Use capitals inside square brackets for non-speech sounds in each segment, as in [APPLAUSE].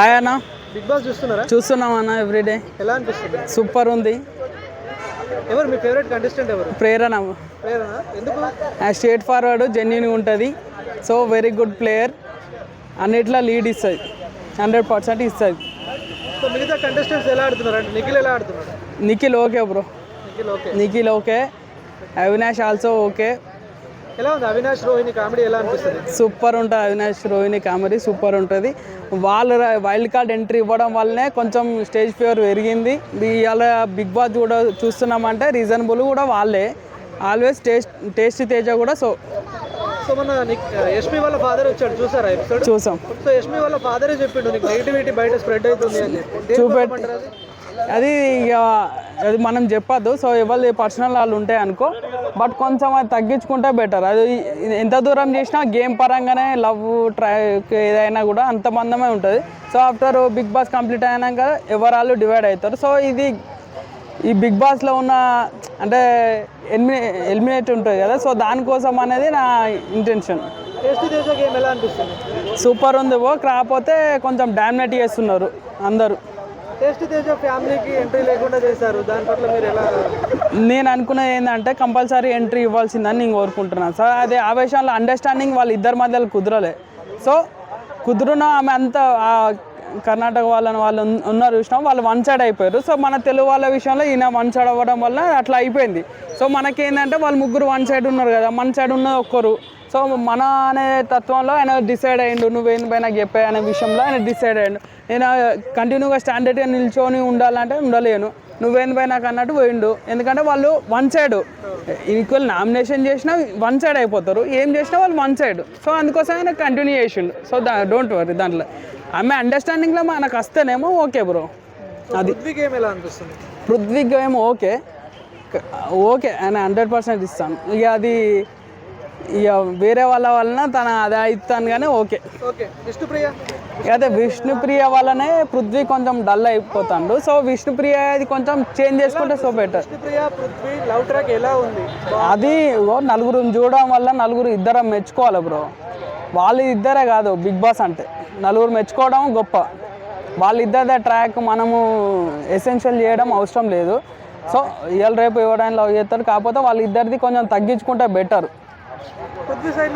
Hi అన్న. Big boss చూస్తున్నారా? చూస్తున్నాం అన్న ఎవ్రీడే. ఎలా అనిపిస్తుంది? సూపర్ ఉంది. ఎవరు మీ ఫేవరెట్ కంటెస్టెంట్ ఎవరు? ప్రేరణ. ప్రేరణ? ఎందుకు? స్ట్రేట్ ఫార్వర్డ్ జెన్యున్గా ఉంటుంది. సో వెరీ గుడ్ ప్లేయర్ అన్నిట్లో లీడ్ ఇస్తుంది. హండ్రెడ్ పర్సెంట్ ఇస్తుంది. సో మిగతా కంటెస్టెంట్స్ ఎలా ఆడుతున్నారు? అంటే నిఖిల్ ఎలా ఆడుతున్నాడు? Nikhil okay bro Nikhil okay Nikhil okay Avinash also okay ఎలా ఉంది అవినాష్ రోహిణి కామెడీ ఎలా అనిపిస్తుంది? సూపర్ ఉంటుంది అవినాష్ రోహిణి కామెడీ సూపర్ ఉంటుంది. వాళ్ళు వైల్డ్ కార్డ్ ఎంట్రీ ఇవ్వడం వల్లనే కొంచెం స్టేజ్ ఫీవర్ పెరిగింది. ఇవాళ బిగ్ బాస్ కూడా చూస్తున్నామంటే రీజనబుల్ కూడా వాళ్ళే. ఆల్వేస్ టేస్ట్ టేస్టీ తేజ కూడా సో సో మన యష్మి వాళ్ళ ఫాదర్ వచ్చాడు చూసారా ఎపిసోడ్ చూసాం. సో యష్మి వాళ్ళ ఫాదరే చెప్పిండు నీకు నెగిటివిటీ బయట స్ప్రెడ్ అవుతుంది అని చెప్పి. దేనికి చూపెట్ ఒప్పుకుంటారు అది? అది ఇక అది మనం చెప్పొద్దు. సో ఎవరి పర్సనల్ వాళ్ళు ఉంటాయి అనుకో. బట్ కొంచెం అది తగ్గించుకుంటే బెటర్ అది ఎంత దూరం చేసినా గేమ్ పరంగానే లవ్ ట్రాక్ ఏదైనా కూడా అంత మందమే ఉంటుంది. So after Big Boss complete అయినాక ఎవరాళ్ళు డివైడ్ అవుతారు. సో ఇది ఈ బిగ్ బాస్లో ఉన్న అంటే ఎలిమినే ఎలిమినేట్ ఉంటుంది కదా. సో దానికోసం అనేది నా ఇంటెన్షన్ సూపర్ ఉంది ఓ కాకపోతే కొంచెం డామినేట్ చేస్తున్నారు అందరూ. తేజ ఫ్యామిలీకి ఎంట్రీ లేకుండా చేశారు. దాని పట్ల మీరు ఎలా నేను అనుకున్నది ఏంటంటే కంపల్సరీ ఎంట్రీ ఇవ్వాల్సిందని నేను కోరుకుంటున్నాను. సో అదే ఆవేశంలో అండర్స్టాండింగ్ వాళ్ళ ఇద్దరి మధ్యలో కుదరలే. సో కుదురున ఆమె అంత కర్ణాటక వాళ్ళని వాళ్ళు ఉన్నారు చూసినాం. వాళ్ళు వన్ సైడ్ అయిపోయారు. సో మన తెలుగు వాళ్ళ విషయంలో ఈయన వన్ సైడ్ అవ్వడం వల్ల అట్లా అయిపోయింది. సో మనకేంటంటే వాళ్ళు ముగ్గురు వన్ సైడ్ ఉన్నారు కదా. మన సైడ్ ఉన్నది ఒక్కరు. సో మన అనే తత్వంలో ఆయన డిసైడ్ అయ్యిండు నువ్వేంది పై నాకు చెప్పే అనే విషయంలో ఆయన డిసైడ్ అయ్యిండు. నేను కంటిన్యూగా స్టాండర్డ్గా నిల్చొని ఉండాలంటే ఉండలేను. నువ్వేంది పై నాకు అన్నట్టు పోయిండు. ఎందుకంటే వాళ్ళు వన్ సైడ్ ఈక్వల్ నామినేషన్ చేసినా వన్ సైడ్ అయిపోతారు. ఏం చేసినా వాళ్ళు వన్ సైడ్. సో అందుకోసం ఆయన కంటిన్యూ చేసిండు. సో దా డోంట్ వరీ దాంట్లో. ఆమె అండర్స్టాండింగ్లో మనకు వస్తేనేమో ఓకే బ్రో. అది. గేమ్ ఎలా అనిపిస్తుంది? పృథ్వీకి ఏమో ఓకే. ఓకే ఆయన హండ్రెడ్ పర్సెంట్ ఇస్తాను. ఇక అది ఇక వేరే వాళ్ళ వలన తన అదే ఇస్తాను కానీ ఓకే. ఓకే. విష్ణుప్రియ? ఇక అదే విష్ణుప్రియ వల్లనే పృథ్వీ కొంచెం డల్ అయిపోతాడు. సో విష్ణుప్రియ అది కొంచెం చేంజ్ చేసుకుంటే సో బెటర్ అది ఓ నలుగురిని చూడడం వల్ల నలుగురు ఇద్దరం మెచ్చుకోవాలి బ్రో. వాళ్ళు ఇద్దరే కాదు బిగ్ బాస్ అంటే. నలుగురు మెచ్చుకోవడం గొప్ప. వాళ్ళిద్దరిదే ట్రాక్ మనము ఎసెన్షియల్ చేయడం అవసరం లేదు. సో ఇవాళ రేపు ఇవ్వడానికి లవ్ చేస్తారు కాకపోతే వాళ్ళిద్దరిది కొంచెం తగ్గించుకుంటే బెటర్ టూ సైడ్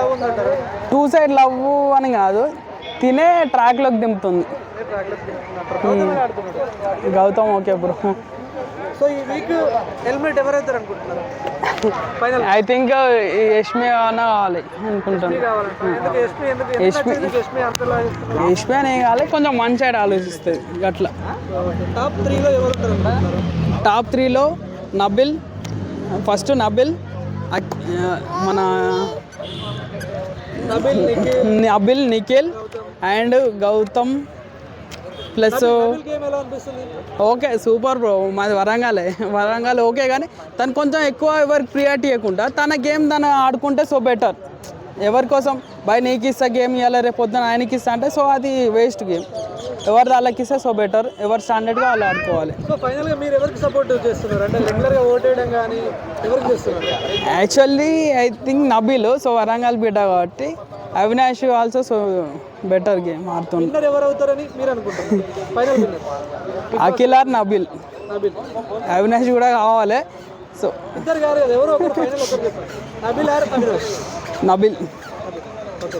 లవ్ ఉందంటారు? టూ సైడ్ లవ్ అని కాదు. తినే ట్రాక్లోకి దింపుతుంది. Gautam okay bro. సో ఈ వీక్ హెల్మెట్ ఎవరైతారు అనుకుంటున్నారు? ఫైనల్ ఐ థింక్ యష్మి అన్న కావాలి అనుకుంటాను. యష్మి అనే కావాలి. కొంచెం వన్ సైడ్ ఆలోచిస్తుంది అట్లా టాప్ త్రీలో ఎవరు టాప్ త్రీలో నబిల్ ఫస్ట్ నబిల్ మన Nabil Nikhil and Gautam plus okay super bro. మాది వరంగలే. వరంగల్ ఓకే కానీ తను కొంచెం ఎక్కువ ఎవరికి ప్రియారిటీ ఇవ్వకుండా తన గేమ్ తను ఆడుకుంటే సో బెటర్ ఎవరి కోసం? బై నీకు ఇస్తా గేమ్ ఇవ్వాలి రేపు పొద్దున ఆయనకి ఇస్తా అంటే సో అది వేస్ట్ గేమ్ ఎవరి వాళ్ళకి ఇస్తే సో బెటర్ ఎవరు స్టాండర్డ్గా వాళ్ళు ఆడుకోవాలి. సో మీరు ఎవరికి సపోర్ట్ చేస్తున్నారు? అంటే రెగ్యులర్గా ఓట్ వేయడం కానీ ఎవరికి చేస్తున్నారు? Actually I think Nabeel so Warangal బిడ్డ కాబట్టి Avinash also so better game ఆడుతుంది ఎవరు అవుతారని మీరు [LAUGHS] అఖిల్ ఆర్ నబీల్. అవినాష్ కూడా కావాలి. సో ఇద్దరు కాదు ఎవరో Nabil or Avinash. Nabeel okay okay